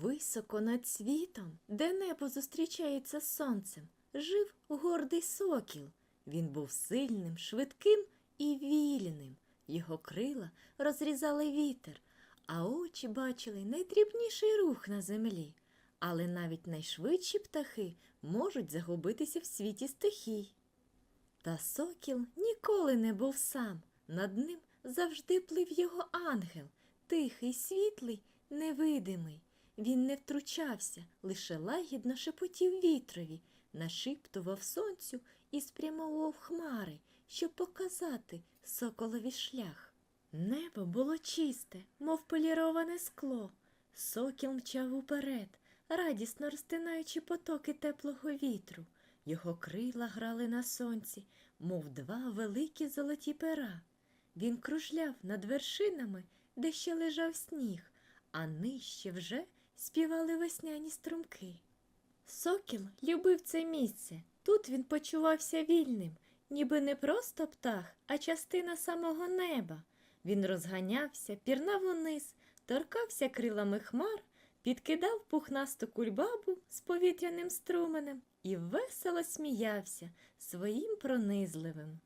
Високо над світом, де небо зустрічається з сонцем, жив гордий сокіл. Він був сильним, швидким і вільним. Його крила розрізали вітер, а очі бачили найдрібніший рух на землі. Але навіть найшвидші птахи можуть загубитися в світі стихій. Та сокіл ніколи не був сам. Над ним завжди плив його ангел, тихий, світлий, невидимий. Він не втручався, лише лагідно шепотів вітрові, нашіптував сонцю і спрямовував хмари, щоб показати соколові шлях. Небо було чисте, мов поліроване скло. Сокіл мчав уперед, радісно розтинаючи потоки теплого вітру. Його крила грали на сонці, мов два великі золоті пера. Він кружляв над вершинами, де ще лежав сніг, а нижче вже співали весняні струмки. Сокіл любив це місце. Тут він почувався вільним, ніби не просто птах, а частина самого неба. Він розганявся, пірнав униз, торкався крилами хмар, підкидав пухнасту кульбабу з повітряним струменем і весело сміявся своїм пронизливим.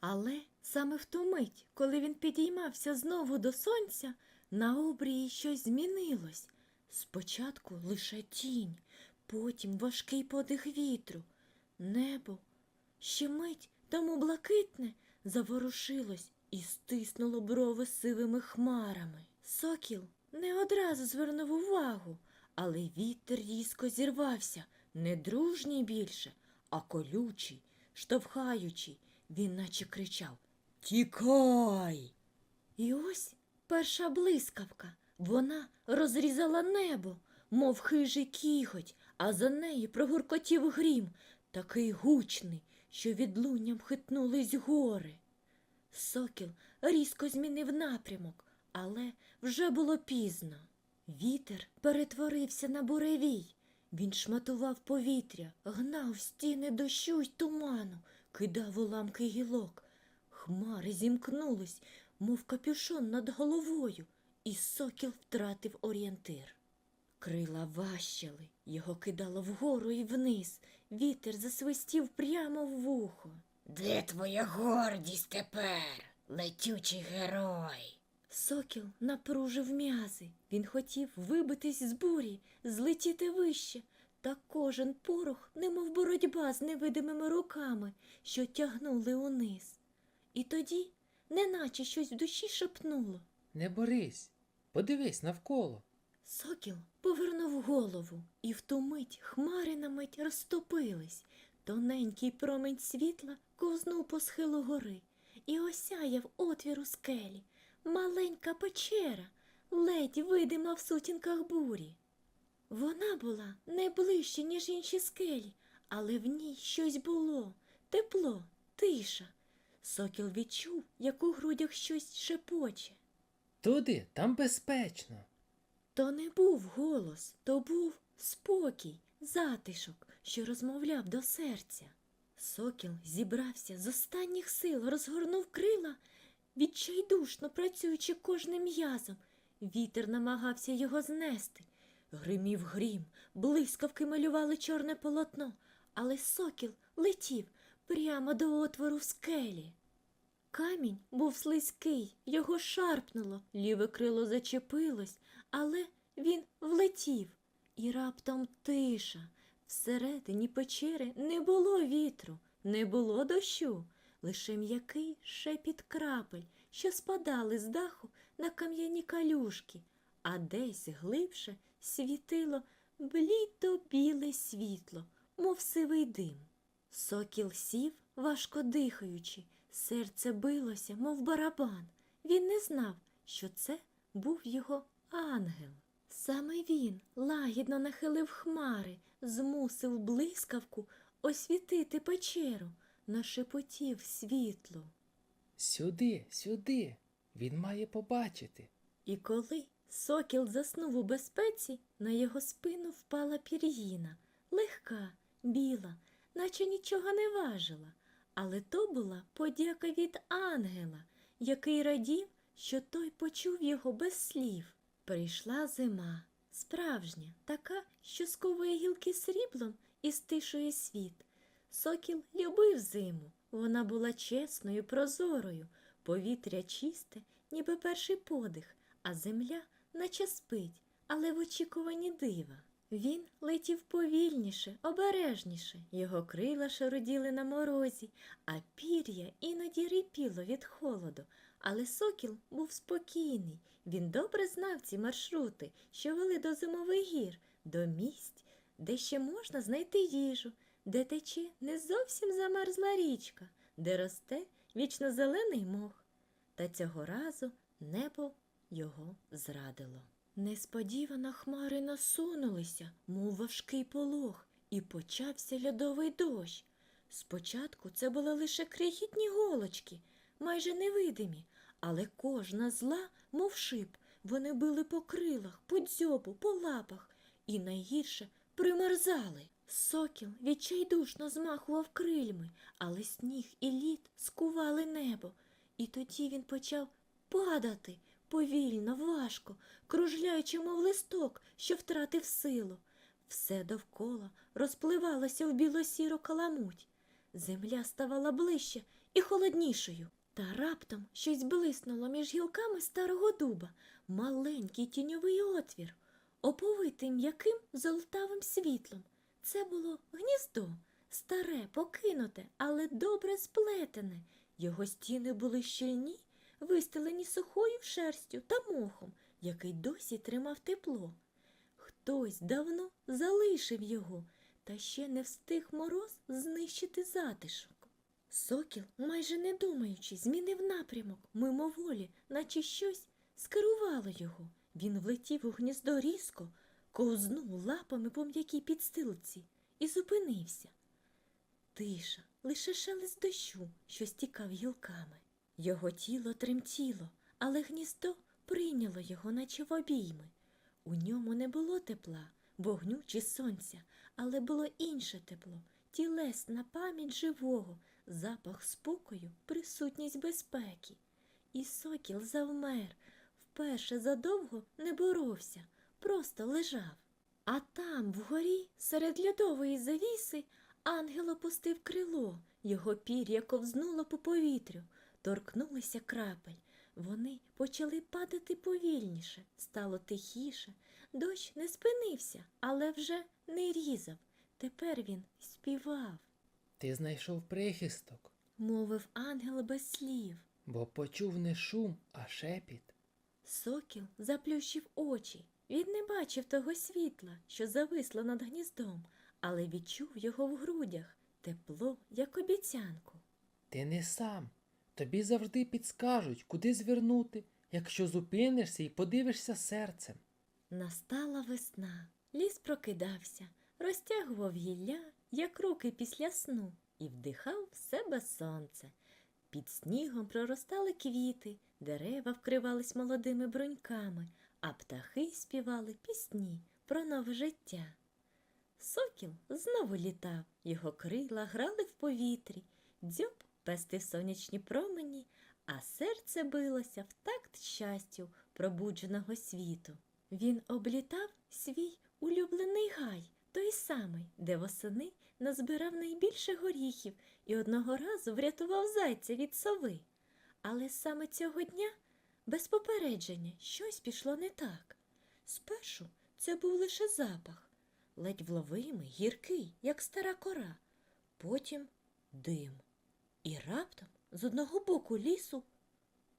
Але саме в ту мить, коли він підіймався знову до сонця, на обрії щось змінилось. Спочатку лише тінь, потім важкий подих вітру. Небо ще мить тому блакитне заворушилось і стиснуло брови сивими хмарами. Сокіл не одразу звернув увагу, але вітер різко зірвався, не дружній більше, а колючий, штовхаючий. Він наче кричав Тікай. І ось перша блискавка. Вона розрізала небо, мов хижий кіготь, а за нею прогуркотів грім, такий гучний, що відлунням хитнулись гори. Сокіл різко змінив напрямок, але вже було пізно. Вітер перетворився на буревій. Він шматував повітря, гнав стіни дощу й туману, кидав уламки гілок. Хмари зімкнулись, мов капюшон над головою, і сокіл втратив орієнтир. Крила важчали, його кидало вгору і вниз. Вітер засвистів прямо в вухо. Де твоя гордість тепер, летючий герой? Сокіл напружив м'язи. Він хотів вибитись з бурі, злетіти вище, та кожен порох, немов боротьба з невидимими руками, що тягнули униз. І тоді, неначе щось в душі шепнуло. Не борись, подивись навколо. Сокіл повернув голову, і в ту мить хмари на мить розтопились. Тоненький промінь світла ковзнув по схилу гори і осяяв отвір у скелі. Маленька печера, ледь видима в сутінках бурі. Вона була не ближче, ніж інші скелі, але в ній щось було тепло, тиша. Сокіл відчув, як у грудях щось шепоче. Туди, там безпечно. То не був голос, то був спокій, затишок, що розмовляв до серця. Сокіл зібрався з останніх сил, розгорнув крила, відчайдушно працюючи кожним м'язом. Вітер намагався його знести. Гримів грім, блискавки малювали чорне полотно, але сокіл летів прямо до отвору в скелі. Камінь був слизький, його шарпнуло, ліве крило зачепилось, але він влетів. І раптом тиша. Всередині печери не було вітру, не було дощу, лише м'який шепіт крапель, що спадали з даху на кам'яні калюшки, а десь глибше світило блідо-біле світло, мов сивий дим. Сокіл сів, важко дихаючи, серце билося, мов барабан. Він не знав, що це був його ангел. Саме він лагідно нахилив хмари, змусив блискавку освітити печеру, нашепотів світло. Сюди, сюди. Він має побачити. І коли сокіл заснув у безпеці, на його спину впала пір'їна, легка, біла, наче нічого не важила. Але то була подяка від ангела, який радів, що той почув його без слів. Прийшла зима, справжня, така, що сковує гілки сріблом і стишує світ. Сокіл любив зиму. Вона була чесною, прозорою, повітря чисте, ніби перший подих, а земля наче спить, але в очікуванні дива. Він летів повільніше, обережніше, його крила шароділи на морозі, а пір'я іноді рипіло від холоду. Але сокіл був спокійний. Він добре знав ці маршрути, що вели до зимових гір, до місць, де ще можна знайти їжу, де тече не зовсім замерзла річка, де росте вічно зелений мох. Та цього разу небо його зрадило. Несподівано хмари насунулися, мов важкий полог, і почався льодовий дощ. Спочатку це були лише крихітні голочки, майже невидимі, але кожна зла, мов шип, вони били по крилах, по дзьобу, по лапах і найгірше примерзали. Сокіл відчайдушно змахував крильми, але сніг і лід скували небо, і тоді він почав падати повільно, важко, кружляючи, мов листок, що втратив силу. Все довкола розпливалося в білосіру каламуть. Земля ставала ближче і холоднішою. Та раптом щось блиснуло між гілками старого дуба, маленький тіньовий отвір, оповитий м'яким золотавим світлом. Це було гніздо, старе, покинуте, але добре сплетене. Його стіни були щільні, вистелені сухою шерстю та мохом, який досі тримав тепло. Хтось давно залишив його, та ще не встиг мороз знищити затишок. Сокіл, майже не думаючи, змінив напрямок мимоволі, наче щось скерувало його. Він влетів у гніздо різко, ковзнув лапами по м'якій підстилці і зупинився. Тиша, лише шелест дощу, що стікав гілками. Його тіло тремтіло, але гніздо прийняло його, наче в обійми. У ньому не було тепла, вогню чи сонця, але було інше тепло, тілесна пам'ять живого, запах спокою, присутність безпеки. І сокіл завмер, вперше задовго не боровся, просто лежав. А там, вгорі, серед льодової завіси, ангел опустив крило, його пір'я ковзнуло по повітрю, торкнулися крапель. Вони почали падати повільніше, стало тихіше. Дощ не спинився, але вже не різав. Тепер він співав, Ти знайшов прихисток, мовив ангел без слів. бо почув не шум, а шепіт. Сокіл заплющив очі. Він не бачив того світла, що зависло над гніздом, але відчув його в грудях, тепло, як обіцянку. Ти не сам. Тобі завжди підскажуть, куди звернути, якщо зупинишся і подивишся серцем. Настала весна. Ліс прокидався, розтягував гілля, як руки після сну, і вдихав в себе сонце. Під снігом проростали квіти, дерева вкривались молодими бруньками, а птахи співали пісні про нове життя. Сокіл знову літав, його крила грали в повітрі, дзьоб пестив сонячні промені, а серце билося в такт щастю пробудженого світу. Він облітав свій улюблений гай, той самий, де восени назбирав найбільше горіхів і одного разу врятував зайця від сови. Але саме цього дня, без попередження, щось пішло не так. Спершу це був лише запах, ледь вловимий, гіркий, як стара кора, потім дим. І раптом з одного боку лісу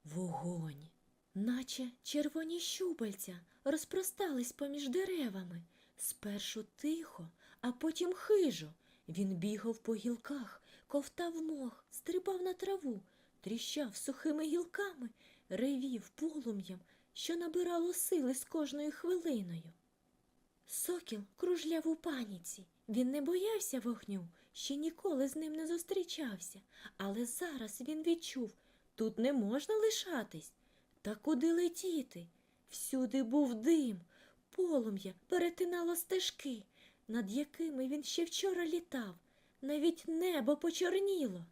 вогонь, наче червоні щупальця розпростались поміж деревами. Спершу тихо, а потім хижо. Він бігав по гілках, ковтав мох, стрибав на траву, тріщав сухими гілками, ревів полум'ям, що набирало сили з кожною хвилиною. Сокіл кружляв у паніці. Він не боявся вогню, ще ніколи з ним не зустрічався, але зараз він відчув тут не можна лишатись. Та куди летіти? Всюди був дим, полум'я перетинало стежки, над якими він ще вчора літав. Навіть небо почорніло.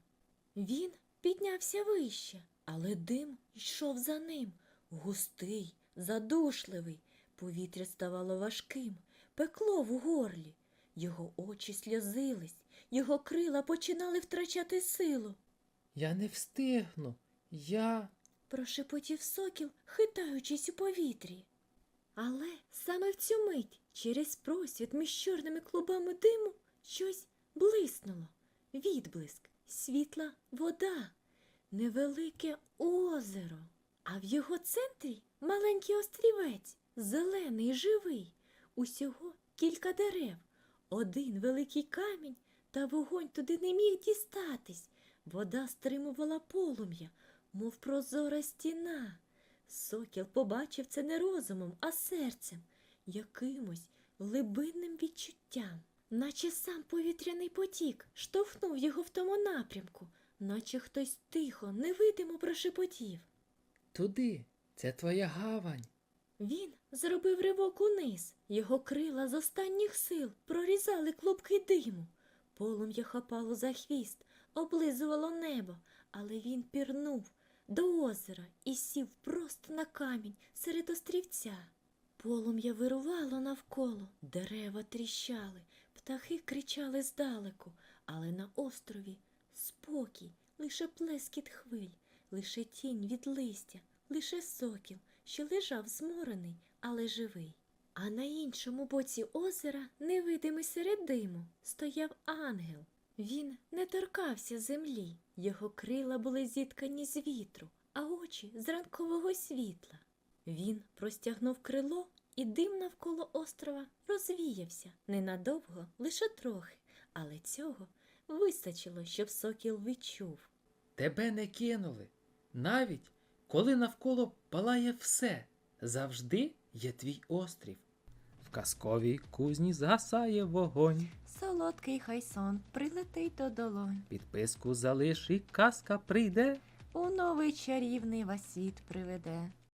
Він піднявся вище, Але дим йшов за ним, густий, задушливий. Повітря ставало важким, пекло в горлі. Його очі сльозились, його крила починали втрачати силу. Я не встигну. Я. Прошепотів сокіл, хитаючись у повітрі. Але саме в цю мить через просвіт між чорними клубами диму щось блиснуло. Відблиск, світла вода, невелике озеро. А в його центрі маленький острівець, зелений, живий, усього кілька дерев, один великий камінь, та вогонь туди не міг дістатись. Вода стримувала полум'я, мов прозора стіна. Сокіл побачив це не розумом, а серцем, якимось глибинним відчуттям, наче сам повітряний потік штовхнув його в тому напрямку, наче хтось тихо, невидимо прошепотів. Туди. Це твоя гавань. Він зробив ривок униз, його крила з останніх сил прорізали клубки диму. Полум'я хапало за хвіст, облизувало небо, але він пірнув до озера і сів просто на камінь серед острівця. Полум'я вирувало навколо, дерева тріщали, птахи кричали здалеку, але на острові спокій, лише плескіт хвиль, лише тінь від листя, лише сокіл, що лежав зморений, але живий. А на іншому боці озера, невидимий серед диму, стояв ангел. Він не торкався землі, його крила були зіткані з вітру, а очі з ранкового світла. Він простягнув крило, і дим навколо острова розвіявся ненадовго, лише трохи, але цього вистачило, щоб сокіл відчув. Тебе не кинули. Навіть коли навколо палає все, завжди є твій острів. В казковій кузні згасає вогонь. Солодкий хай сон прилетить до долонь, Підписку залиш і казка прийде. у новий чарівний васіт приведе.